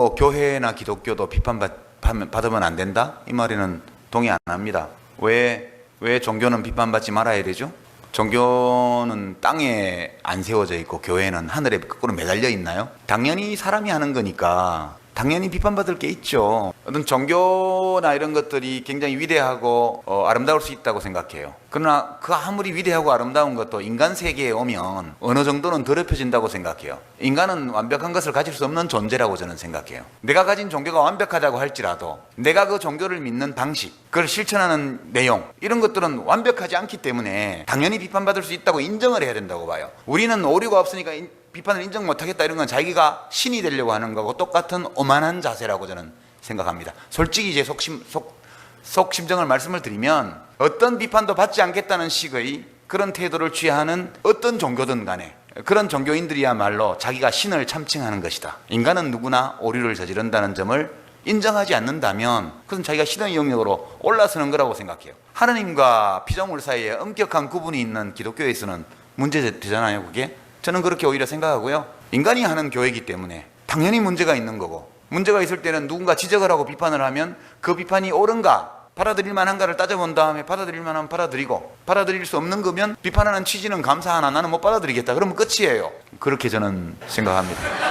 어, 교회나 기독교도 비판받으면 안 된다? 이 말에는 동의 안 합니다. 왜, 왜 종교는 비판받지 말아야 되죠? 종교는 땅에 안 세워져 있고 교회는 하늘에 거꾸로 매달려 있나요? 당연히 사람이 하는 거니까 당연히 비판받을 게 있죠. 어떤 종교나 이런 것들이 굉장히 위대하고 어, 아름다울 수 있다고 생각해요. 그러나 그 아무리 위대하고 아름다운 것도 인간 세계에 오면 어느 정도는 더럽혀진다고 생각해요. 인간은 완벽한 것을 가질 수 없는 존재라고 저는 생각해요. 내가 가진 종교가 완벽하다고 할지라도 내가 그 종교를 믿는 방식, 그걸 실천하는 내용 이런 것들은 완벽하지 않기 때문에 당연히 비판받을 수 있다고 인정을 해야 된다고 봐요. 우리는 오류가 없으니까 인- 비판을 인정 못하겠다 이런 건 자기가 신이 되려고 하는 거고 똑같은 오만한 자세라고 저는 생각합니다. 솔직히 제 속심 속 속 심정을 말씀을 드리면 어떤 비판도 받지 않겠다는 식의 그런 태도를 취하는 어떤 종교든 간에 그런 종교인들이야말로 자기가 신을 참칭하는 것이다. 인간은 누구나 오류를 저지른다는 점을 인정하지 않는다면 그건 자기가 신의 영역으로 올라서는 거라고 생각해요. 하느님과 피조물 사이에 엄격한 구분이 있는 기독교에서는 문제 되잖아요, 그게. 저는 그렇게 오히려 생각하고요. 인간이 하는 교회이기 때문에 당연히 문제가 있는 거고 문제가 있을 때는 누군가 지적을 하고 비판을 하면 그 비판이 옳은가 받아들일 만한가를 따져본 다음에 받아들일 만하면 받아들이고 받아들일 수 없는 거면 비판하는 취지는 감사하나 나는 못 받아들이겠다. 그러면 끝이에요. 그렇게 저는 생각합니다